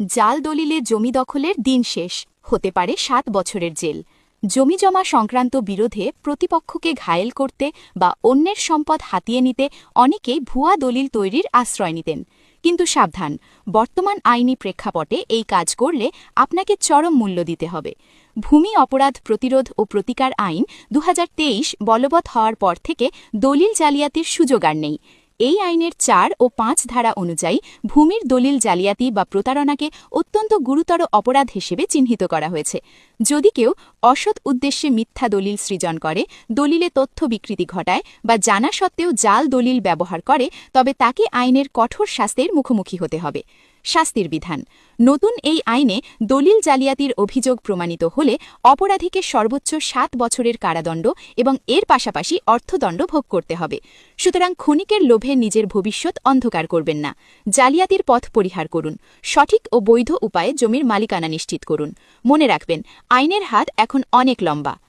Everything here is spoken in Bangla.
জাল দলিলে জমি দখলের দিন শেষ, হতে পারে সাত বছরের জেল। জমিজমা সংক্রান্ত বিরোধে প্রতিপক্ষকে ঘায়েল করতে বা অন্যের সম্পদ হাতিয়ে নিতে অনেকেই ভুয়া দলিল তৈরির আশ্রয় নিতেন। কিন্তু সাবধান, বর্তমান আইনি প্রেক্ষাপটে এই কাজ করলে আপনাকে চরম মূল্য দিতে হবে। ভূমি অপরাধ প্রতিরোধ ও প্রতিকার আইন দু হাজার তেইশ বলবৎ হওয়ার পর থেকে দলিল জালিয়াতির সুযোগ আর নেই। এই আইনের চার ও পাঁচ ধারা অনুযায়ী ভূমির দলিল জালিয়াতি বা প্রতারণাকে অত্যন্ত গুরুতর অপরাধ হিসেবে চিহ্নিত করা হয়েছে। যদি কেউ অসৎ উদ্দেশ্যে মিথ্যা দলিল সৃজন করে, দলিলে তথ্য বিকৃতি ঘটায় বা জানা সত্ত্বেও জাল দলিল ব্যবহার করে, তবে তাকে আইনের কঠোর শাস্তির মুখোমুখি হতে হবে। শাস্তির বিধান। নতুন এই আইনে দলিল জালিয়াতির অভিযোগ প্রমাণিত হলে অপরাধীকে সর্বোচ্চ সাত বছরের কারাদণ্ড এবং এর পাশাপাশি অর্থদণ্ড ভোগ করতে হবে। সুতরাং ক্ষণিকের লোভে নিজের ভবিষ্যৎ অন্ধকার করবেন না। জালিয়াতির পথ পরিহার করুন। সঠিক ও বৈধ উপায়ে জমির মালিকানা নিশ্চিত করুন। মনে রাখবেন, আইনের হাত এখন অনেক লম্বা।